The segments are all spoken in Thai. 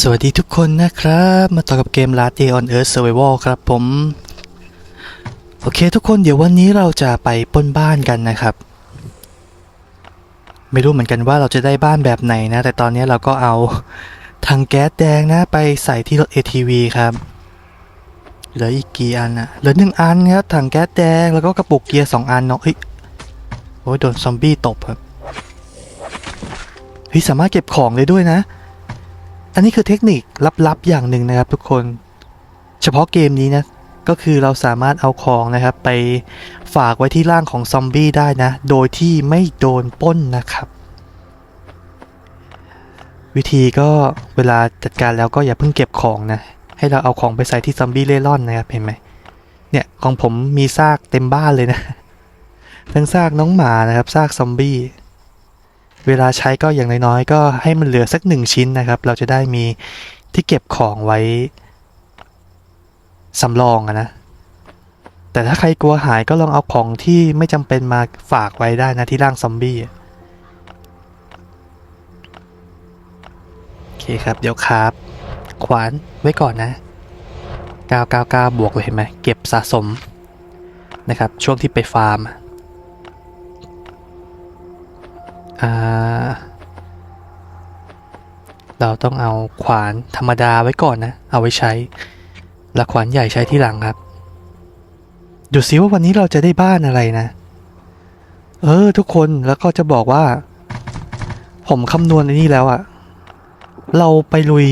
สวัสดีทุกคนนะครับ มาต่อกับเกม Last Day on Earth Survival ครับผม โอเคทุกคนเดี๋ยววันนี้เราจะไปป้นบ้านกันนะครับ ไม่รู้เหมือนกันว่าเราจะได้บ้านแบบไหนนะ แต่ตอนนี้เราก็เอาถังแก๊สแดงนะ ไปใส่ที่รถ ATV ครับเหลืออีกกี่อันอะเหลือหนึ่งอันครับถังแก๊สแดงแล้วก็กระปุกเกียร์สองอันเนาะเฮ้ยโอ้ยโดนซอมบี้ตบครับเฮ้ยสามารถเก็บของได้ด้วยนะ อันนี้คือเทคนิคลับๆอย่างหนึ่งนะครับทุกคน เฉพาะเกมนี้นะก็คือเราสามารถเอาของนะครับ ไปฝากไว้ที่ร่างของซอมบี้ได้นะ โดยที่ไม่โดนป้นนะครับ วิธีก็เวลาจัดการแล้วก็อย่าเพิ่งเก็บของนะ ให้เราเอาของไปใส่ที่ซอมบี้เล่ร่อนนะครับเห็นไหมเนี่ยของผมมีซากเต็มบ้านเลยนะ ทั้งซากน้องหมานะครับซากซอมบี้ เวลาใช้ก็อย่างน้อยๆก็ให้มันเหลือสักหนึ่งชิ้นนะครับ เราจะได้มีที่เก็บของไว้สำรองนะ แต่ถ้าใครกลัวหายก็ลองเอาของที่ไม่จำเป็นมาฝากไว้ได้นะที่ร่างซอมบี้โอเคครับ เดี๋ยวครับ ขวานไว้ก่อนนะ999บวกเลยเห็นไหมเก็บสะสมนะครับ ช่วงที่ไปฟาร์ม เราต้องเอาขวานธรรมดาไว้ก่อนนะ เอาไว้ใช้ แล้วขวานใหญ่ใช้ที่หลังครับ ดูซิว่าวันนี้เราจะได้บ้านอะไรนะ เออ ทุกคนแล้วก็จะบอกว่า ผมคำนวณในนี้แล้วอะเราไปลุย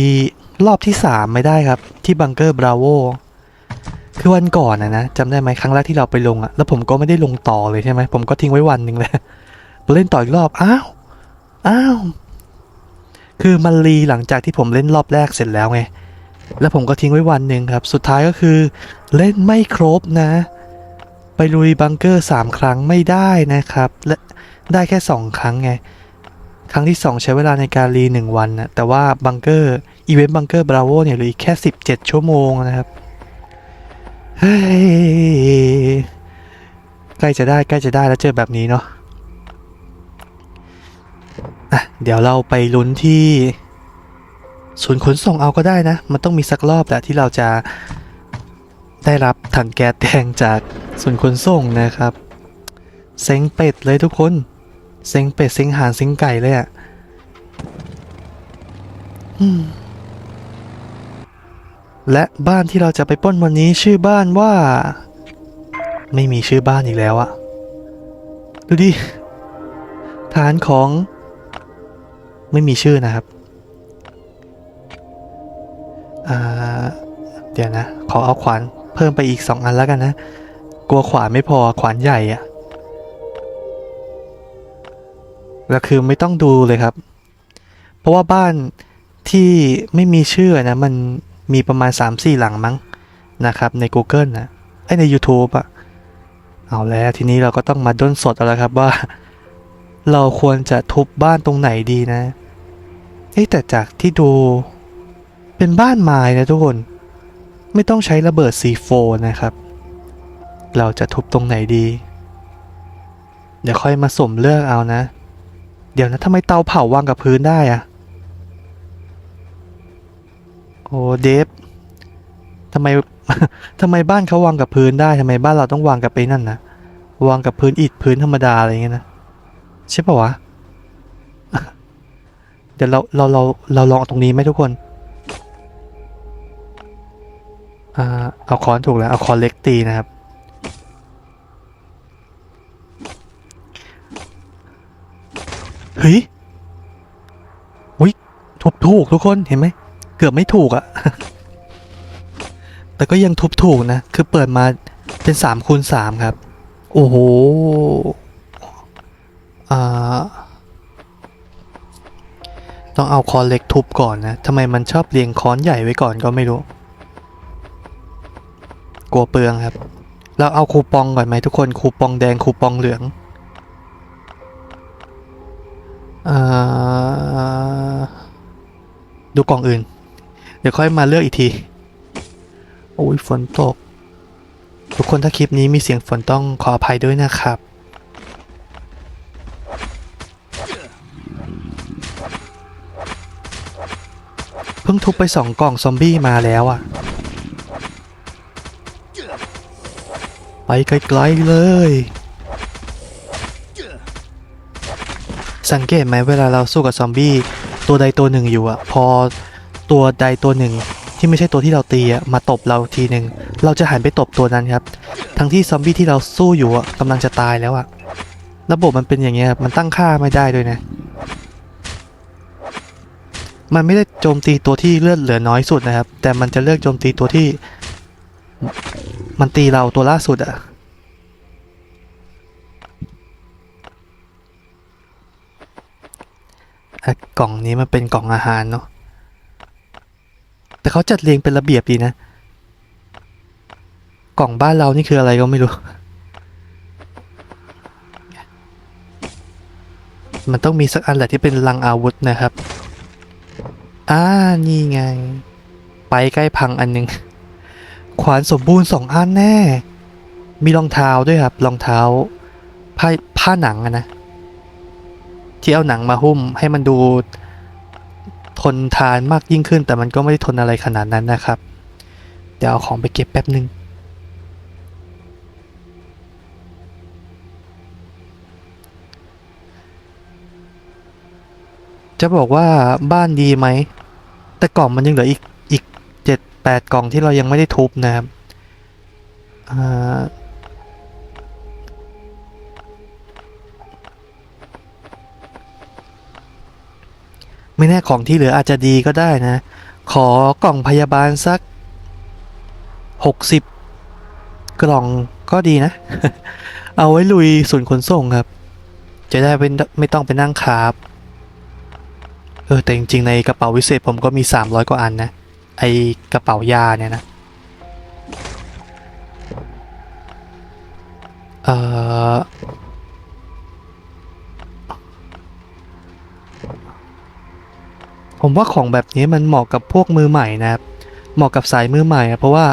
รอบที่สามไม่ได้ครับ ที่บังเกอร์บราโวคือวันก่อนนะนะจำได้ไหมครั้งแรกที่เราไปลงอะแล้วผมก็ไม่ได้ลงต่อเลยใช่ไหมผมก็ทิ้งไว้วันหนึ่งเลย เล่นต่ออีกรอบ อ้าว อ้าว คือมันรีหลังจากที่ผมเล่นรอบแรกเสร็จแล้วไง แล้วผมก็ทิ้งไว้วันหนึ่งครับ สุดท้ายก็คือ เล่นไม่ครบนะ ไปลุยบังเกอร์สามครั้งไม่ได้นะครับ และได้แค่สองครั้งไง ครั้งที่สองใช้เวลาในการรีหนึ่งวันนะแต่ว่าบังเกอร์อีเวนต์บังเกอร์บราโวเนี่ยเหลืออีกแค่สิบเจ็ดชั่วโมงนะครับ เฮ้ยใกล้จะได้ใกล้จะได้แล้วเจอแบบนี้เนาะ อะ เดี๋ยวเราไปลุ้นที่ศูนย์ขนส่งเอาก็ได้นะ มันต้องมีสักรอบแหละที่เราจะได้รับถังแก๊สแดงจากศูนย์ขนส่งนะครับเซ็งเป็ดเลยทุกคนเซ็งเป็ดเซ็งห่านเซ็งไก่เลยอะ่ะและบ้านที่เราจะไปป้นวันนี้ชื่อบ้านว่า ไม่มีชื่อบ้านอีกแล้วอะดูดิฐานของ ไม่มีชื่อนะครับ เดี๋ยวนะ ขอเอาขวานเพิ่มไปอีกสองอันแล้วกันนะ กลัวขวานไม่พอขวานใหญ่อะแล้วคือไม่ต้องดูเลยครับ เพราะว่าบ้านที่ไม่มีชื่อนะ มันมีประมาณ 3-4 หลังมั้งนะครับใน Google นะไอใน YouTube อะเอาแล้วทีนี้เราก็ต้องมาด้นสดแล้วครับว่า เราควรจะทุบบ้านตรงไหนดีนะเอ้แต่จากที่ดู เป็นบ้านไม้นะทุกคน ไม่ต้องใช้ระเบิด C4 นะครับ เราจะทุบตรงไหนดี เดี๋ยวค่อยมาสมเลือกเอานะ เดี๋ยวนะทำไมเตาเผาวางกับพื้นได้อะโอ้เดฟทำไมทำไมบ้านเขาวางกับพื้นได้ทำไมบ้านเราต้องวางกับไปนั่นนะวางกับพื้นอิฐพื้นธรรมดาอะไรเงี้ยนะ ใช่ปะวะ เดี๋ยวเราเราเราเราลองตรงนี้ไหมทุกคนอ่าเอาค้อนถูกแล้ว เอาค้อนเล็กตีนะครับ เฮ้ยอุ้ยทุบถูกทุกคนเห็นไหม เกือบไม่ถูกอะแต่ก็ยังทุบถูกนะ คือเปิดมาเป็นสามคูณสามครับ โอ้โห ต้องเอาค้อนเล็กทุบก่อนนะทำไมมันชอบเรียงค้อนใหญ่ไว้ก่อนก็ไม่รู้ กลัวเปลืองครับ เราเอาคูปองก่อนไหมทุกคนคูปองแดงคูปองเหลืองอ่าดูกล่องอื่น เดี๋ยวค่อยมาเลือกอีกที โอ้ยฝนตก ทุกคนถ้าคลิปนี้มีเสียงฝนต้องขออภัยด้วยนะครับ พิ่งทุบไปสองกล่องซอมบี้มาแล้วอะไปไกลๆเลย สังเกตไหมเวลาเราสู้กับซอมบี้ตัวใดตัวหนึ่งอยู่อะพอตัวใดตัวหนึ่งที่ไม่ใช่ตัวที่เราตีอะมาตบเราทีหนึ่งเราจะหันไปตบตัวนั้นครับ ทั้งที่ซอมบี้ที่เราสู้อยู่อะกำลังจะตายแล้วอะระบบมันเป็นอย่างเงี้ยมันตั้งค่าไม่ได้ด้วยนะ มันไม่ได้โจมตีตัวที่เลือดเหลือน้อยสุดนะครับ แต่มันจะเลือกโจมตีตัวที่ มันตีเราตัวล่าสุดอะอะกล่องนี้มันเป็นกล่องอาหารเนาะแต่เขาจัดเรียงเป็นระเบียบดีนะ กล่องบ้านเรานี่คืออะไรก็ไม่รู้ มันต้องมีสักอันแหละที่เป็นลังอาวุธนะครับ อ่านี่ไง ไปใกล้พังอันหนึง ขวานสมบูรณ์สองอันแน่ มีรองเท้าด้วยครับ รองเท้า ผ้าผ้าหนังอะนะ ที่เอาหนังมาหุ้มให้มันดูทนทานมากยิ่งขึ้น แต่มันก็ไม่ได้ทนอะไรขนาดนั้นนะครับ เดี๋ยวเอาของไปเก็บแป๊บหนึ่ง จะบอกว่าบ้านดีไหม แต่กล่องมันยังเหลืออีกอีกเจ็ดแปดกล่องที่เรายังไม่ได้ทุบนะครับไม่แน่ของที่เหลืออาจจะดีก็ได้นะ ขอกล่องพยาบาลสักหกสิบกล่องก็ดีนะ เอาไว้ลุยศูนย์ขนส่งครับ จะได้เป็นไม่ต้องไปนั่งคาบ เออแต่จริงๆในกระเป๋าวิเศษผมก็มี 300 กว่าอันนะ ไอกระเป๋ายาเนี่ยนะเออผมว่าของแบบนี้มันเหมาะกับพวกมือใหม่นะครับเหมาะกับสายมือใหม่อะเพราะว่า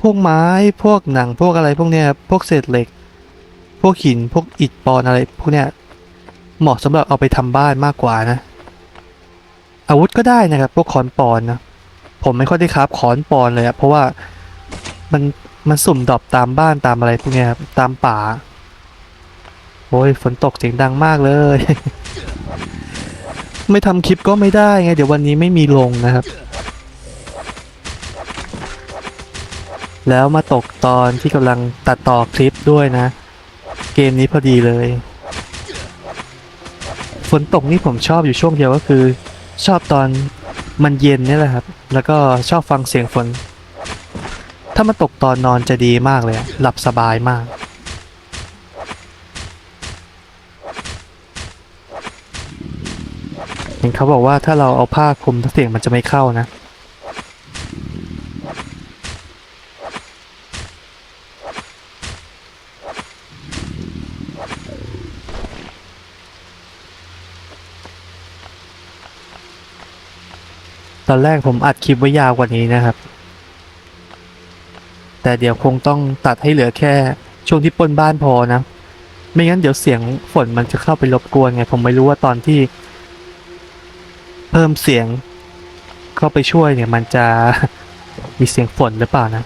พวกไม้พวกหนังพวกอะไรพวกเนี้ยพวกเศษเหล็ก พวกหินพวกอิฐปอนอะไรพวกเนี้ย เหมาะสำหรับเอาไปทำบ้านมากกว่านะ อาวุธก็ได้นะครับ พวกคอนปอนนะ ผมไม่ค่อยได้ครับคอนปอนเลยอะเพราะว่ามันมันสุ่มดอปตามบ้านตามอะไรพวกนี้ครับ ตามป่า โอ้ยฝนตกเสียงดังมากเลย ไม่ทำคลิปก็ไม่ได้ไง เดี๋ยววันนี้ไม่มีลงนะครับ แล้วมาตกตอนที่กำลังตัดต่อคลิปด้วยนะ เกมนี้พอดีเลย ฝนตกนี่ผมชอบอยู่ช่วงเดียวก็คือ ชอบตอนมันเย็นนี่แหละครับ แล้วก็ชอบฟังเสียงฝน ถ้ามาตกตอนนอนจะดีมากเลย หลับสบายมาก เห็นเขาบอกว่าถ้าเราเอาผ้าคลุมเสียงมันจะไม่เข้านะ ตอนแรกผมอัดคลิปไว้ยาวกว่านี้นะครับ แต่เดี๋ยวคงต้องตัดให้เหลือแค่ช่วงที่ป้นบ้านพอนะ ไม่งั้นเดี๋ยวเสียงฝนมันจะเข้าไปรบกวนไง ผมไม่รู้ว่าตอนที่ เพิ่มเสียงเข้าไปช่วยเนี่ย มันจะมีเสียงฝนหรือเปล่านะ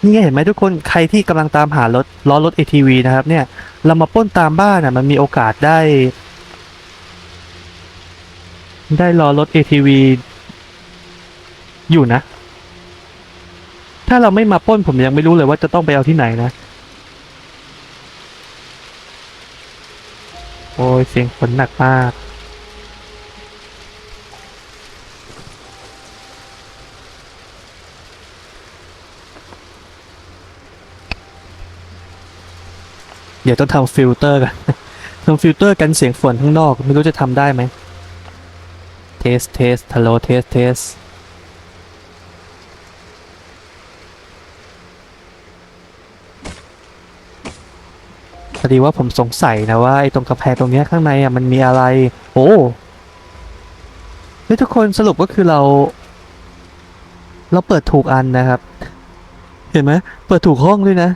นี่ไงเห็นไหมทุกคนใครที่กำลังตามหารถล้อรถ ATV นะครับ เนี่ย เรามาป้นตามบ้านอะ มันมีโอกาสได้ได้ล้อรถ ATV อยู่นะ ถ้าเราไม่มาป้นผมยังไม่รู้เลยว่าจะต้องไปเอาที่ไหนนะ โอ้ยเสียงฝนหนักมากเดี๋ยวต้องทำฟิลเตอร์กันทำฟิลเตอร์กันเสียงฝนข้างนอก ไม่รู้จะทำได้ไหมเทสเทสฮัลโหลเทสเทส พอดีว่าผมสงสัยนะว่าไอ้ตรงกระแพงตรงนี้ข้างในอะมันมีอะไร โอ้เฮ้ยทุกคนสรุปก็คือเรา เราเปิดถูกอันนะครับ เห็นไหมเปิดถูกห้องด้วยนะ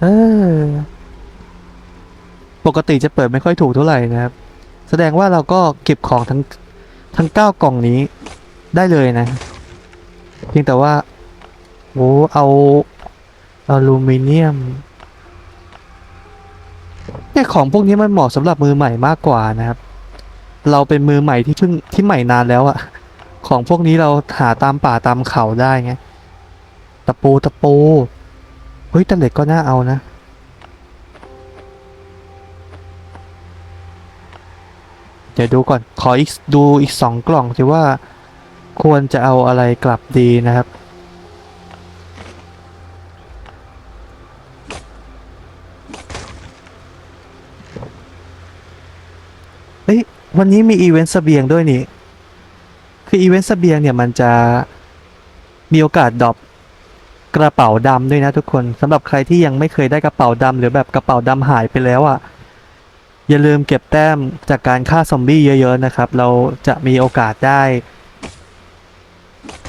เออปกติจะเปิดไม่ค่อยถูกเท่าไหร่นะครับ แสดงว่าเราก็เก็บของทั้งทั้งเก้ากล่องนี้ได้เลยนะ เพียงแต่ว่าโอ้เอาอลูมิเนียม เนี่ยของพวกนี้มันเหมาะสำหรับมือใหม่มากกว่านะครับ เราเป็นมือใหม่ที่เพิ่งที่ใหม่นานแล้วอะของพวกนี้เราหาตามป่าตามเขาได้ไงตะปูตะปูเฮ้ยต่เหล็กก็น่าเอานะเดี๋ยวดูก่อน ขออีกดูอีกสองกล่องสิว่าควรจะเอาอะไรกลับดีนะครับ เอ้ย วันนี้มีอีเวนต์เสบียงด้วยนี่ คืออีเวนต์เสบียงเนี่ยมันจะมีโอกาสดรอปกระเป๋าดำด้วยนะทุกคนสำหรับใครที่ยังไม่เคยได้กระเป๋าดำหรือแบบกระเป๋าดำหายไปแล้วอะ่ะ อย่าลืมเก็บแต้มจากการฆ่าซอมบี้เยอะๆนะครับ เราจะมีโอกาสได้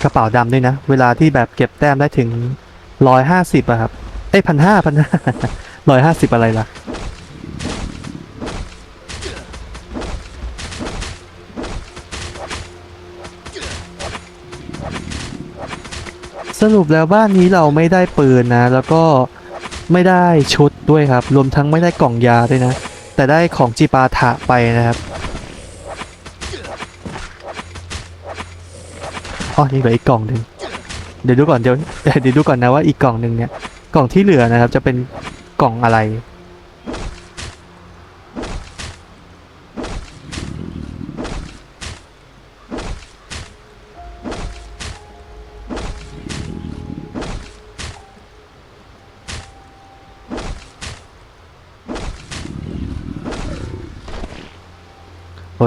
กระเป๋าดำด้วยนะ เวลาที่แบบเก็บแต้มได้ถึงร้อยห้าสิบอะครับ เอ้ยพันห้าพันห้าร้อยห้าสิบอะไรล่ะ รุปแล้วบ้านนี้เราไม่ได้ปืนนะ แล้วก็ไม่ได้ชุดด้วยครับ รวมทั้งไม่ได้กล่องยาด้วยนะ แต่ได้ของจีปาถะไปนะครับอ๋อนี่เหลืออีกกล่องหนึ่งเดี๋ยวดูก่อนเดี๋ยวเดี๋ยวดูก่อนนะว่าอีกกล่องหนึ่งเนี่ย กล่องที่เหลือนะครับจะเป็นกล่องอะไร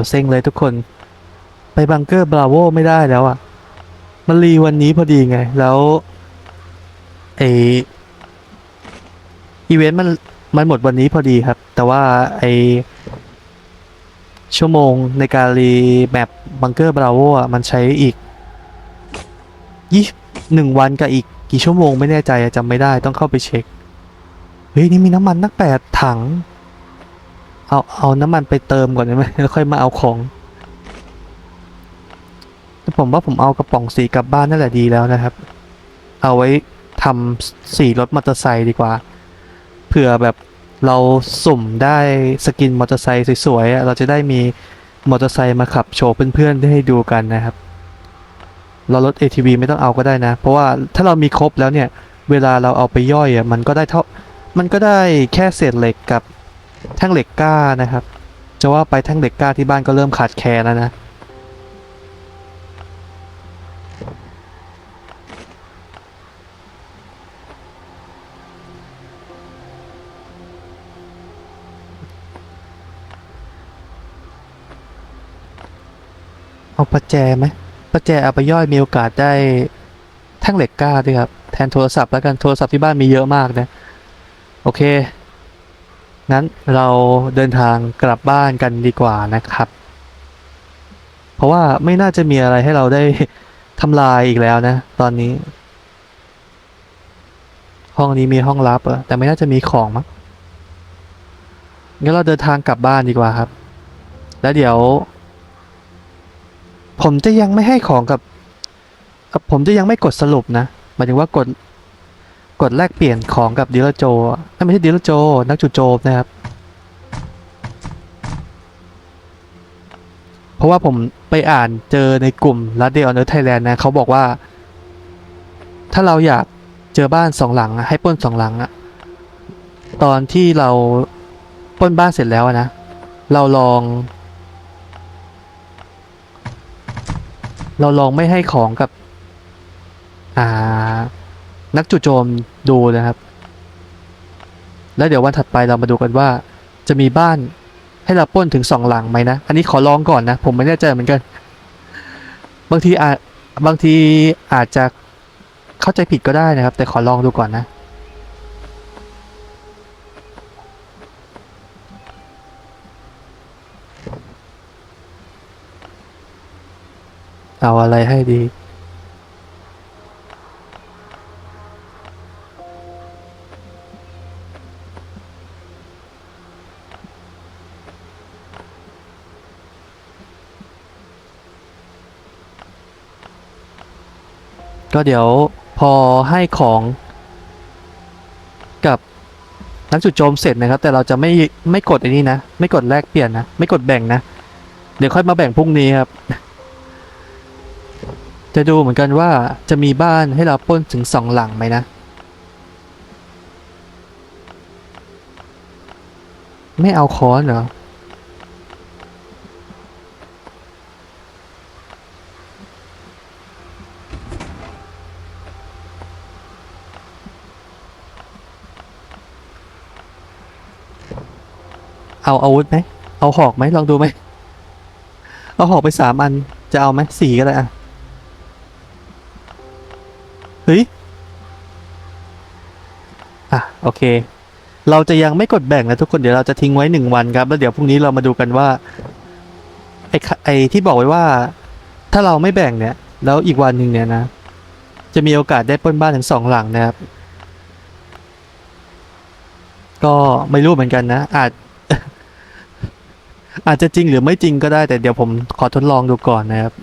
เซ็งเลยทุกคน ไปบังเกอร์บราโวไม่ได้แล้วอะ่ะมันรีวันนี้พอดีไง แล้วไออีเวนต์มันมันหมดวันนี้พอดีครับ แต่ว่าไอชั่วโมงในการรีแมปบังเกอร์บราโวอะมันใช้อีกยี่หนึ่งวันกับอีกกี่ชั่วโมงไม่แน่ใจจำไม่ได้ต้องเข้าไปเช็ค เฮ้ย นี่มีน้ำมันนักแปดถัง เอาเอาน้ำมันไปเติมก่อนได้ไหมแล้วค่อยมาเอาของแต่ผมว่าผมเอากระป๋องสีกลับบ้านนั่นแหละดีแล้วนะครับ เอาไว้ทำสีรถมอเตอร์ไซค์ดีกว่า เผื่อแบบเราสุ่มได้สกินมอเตอร์ไซค์สวยๆเราจะได้มีมอเตอร์ไซค์มาขับโชว์เพื่อนๆได้ให้ดูกันนะครับ เราลด ATV ไม่ต้องเอาก็ได้นะ เพราะว่าถ้าเรามีครบแล้วเนี่ย เวลาเราเอาไปย่อยอะมันก็ได้เท่า มันก็ได้แค่เศษเหล็กกับ แท่งเหล็กกล้านะครับ จะว่าไปแท่งเหล็กกล้าที่บ้านก็เริ่มขาดแคลนแล้วนะเอาประแจไหมประแจเอาไปย่อยมีโอกาสได้แท่งเหล็กกล้าด้วยครับ แทนโทรศัพท์แล้วกัน โทรศัพท์ที่บ้านมีเยอะมากนะ โอเค งั้นเราเดินทางกลับบ้านกันดีกว่านะครับ เพราะว่าไม่น่าจะมีอะไรให้เราได้ทำลายอีกแล้วนะ ตอนนี้ ห้องนี้มีห้องลับอะแต่ไม่น่าจะมีของมั้งงั้นเราเดินทางกลับบ้านดีกว่าครับ แล้วเดี๋ยว ผมจะยังไม่ให้ของกับ ผมจะยังไม่กดสรุปนะหมายถึงว่ากด กดแลกเปลี่ยนของกับดีลโจอะเอ้ยไม่ใช่ดีลโจ นักจุโจมนะครับ เพราะว่าผมไปอ่านเจอในกลุ่ม r a d i o n e r Thailand นด์นะเขาบอกว่า ถ้าเราอยากเจอบ้านสองหลังให้ป้นสองหลังอะตอนที่เราป้นบ้านเสร็จแล้วนะ เราลอง เราลองไม่ให้ของกับ อ่า นักจู่โจมดูนะครับ แล้วเดี๋ยววันถัดไปเรามาดูกันว่า จะมีบ้านให้เราป้นถึงสองหลังไหมนะ อันนี้ขอลองก่อนนะ ผมไม่แน่ใจเหมือนกัน บางทีอาจบางทีอาจจะเข้าใจผิดก็ได้นะครับ แต่ขอลองดูก่อนนะเอาอะไรให้ดี ก็เดี๋ยวพอให้ของกับนักจุดโจมเสร็จนะครับ แต่เราจะไม่ไม่กดอ้นี่นะ ไม่กดแลกเปลี่ยนนะ ไม่กดแบ่งนะ เดี๋ยวค่อยมาแบ่งพรุ่งนี้ครับ จะดูเหมือนกันว่าจะมีบ้านให้เราป้นถึงสองหลังไหมนะ ไม่เอาค้อนเหรอ เอาอาวุธไหมเอาหอกไหมลองดูไหมเอาหอกไปสามอันจะเอาไหมสี่ก็ได้อะเฮ้ยอะโอเค เราจะยังไม่กดแบ่งนะทุกคนเดี๋ยวเราจะทิ้งไว้หนึ่งวันครับ แล้วเดี๋ยวพรุ่งนี้เรามาดูกันว่าไอ้ไอ้ที่บอกไว้ว่า ถ้าเราไม่แบ่งเนี่ย แล้วอีกวันหนึ่งเนี่ยนะ จะมีโอกาสได้ป้นบ้านถึงสองหลังนะครับ ก็ไม่รู้เหมือนกันนะ อาจ อาจจะจริงหรือไม่จริงก็ได้แต่เดี๋ยวผมขอทดลองดูก่อนนะครับ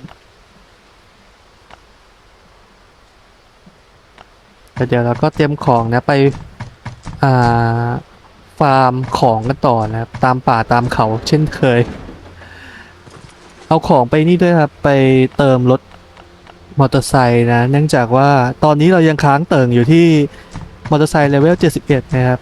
แล้วเดี๋ยวเราก็เตรียมของนะไปอ่าฟาร์มของกันต่อนะครับ ตามป่าตามเขาเช่นเคย เอาของไปนี่ด้วยครับ ไปเติมรถมอเตอร์ไซค์นะ เนื่องจากว่าตอนนี้เรายังค้างเติ่งอยู่ที่มอเตอร์ไซค์เลเวล 71 นะครับ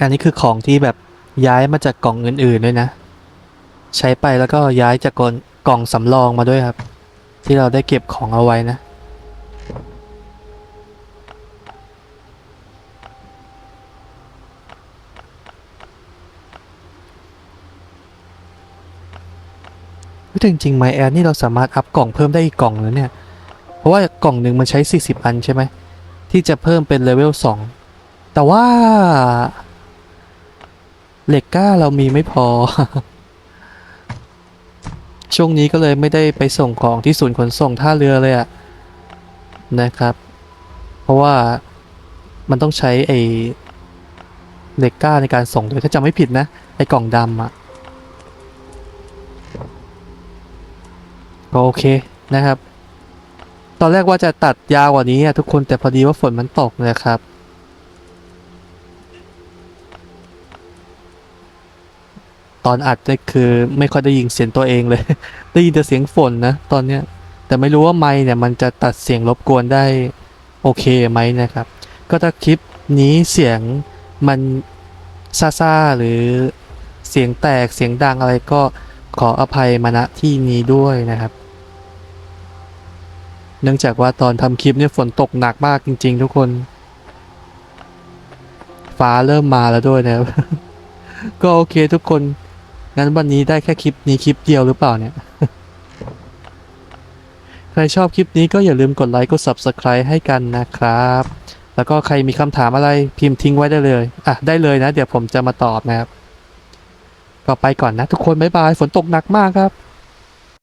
อันนี้คือของที่แบบย้ายมาจากกล่องอื่นๆด้วยนะ ใช้ไปแล้วก็ย้ายจากกล่องกล่องสำรองมาด้วยครับ ที่เราได้เก็บของเอาไว้นะเฮ้ยแต่จริงๆไมแอนนี่เราสามารถอัพกล่องเพิ่มได้อีกกล่องแล้วเนี่ย เพราะว่ากล่องหนึ่งมันใช้ 40 อันใช่ไหม ที่จะเพิ่มเป็นเลเวล2แต่ว่า เหล็กก้าเรามีไม่พอ ช่วงนี้ก็เลยไม่ได้ไปส่งของที่ศูนย์ขนส่งท่าเรือเลยอะนะครับ เพราะว่ามันต้องใช้ไอ้เหล็กก้าในการส่งด้วยถ้าจำไม่ผิดนะ ไอ้กล่องดำอะก็โอเคนะครับ ตอนแรกว่าจะตัดยาวกว่านี้อะทุกคนแต่พอดีว่าฝนมันตกนะครับ ตอนอัดเนี่คือ ไม่ค่อยได้ยินเสียงตัวเองเลย ได้ยินแต่เสียงฝนนะ ตอนเนี้ย แต่ไม่รู้ว่าไมค์เนี่ยมันจะตัดเสียงรบกวนได้โอเคไหมนะครับ ก็ถ้าคลิปนี้เสียงมันซ่าหรือเสียงแตกเสียงดังอะไรก็ขออภัยมาณที่นี้ด้วยนะครับ เนื่องจากว่าตอนทำคลิปเนี่ยฝนตกหนักมากจริง ๆ ทุกคน ฟ้าเริ่มมาแล้วด้วยนะครับ ก็โอเคทุกคน งั้นวันนี้ได้แค่คลิปนี้คลิปเดียวหรือเปล่าเนี่ย ใครชอบคลิปนี้ก็อย่าลืมกดไลค์กด Subscribe ให้กันนะครับ แล้วก็ใครมีคำถามอะไรพิมพ์ทิ้งไว้ได้เลย อะ ได้เลยนะ เดี๋ยวผมจะมาตอบนะครับ ก็ไปก่อนนะทุกคน บ๊ายบาย ฝนตกหนักมากครับ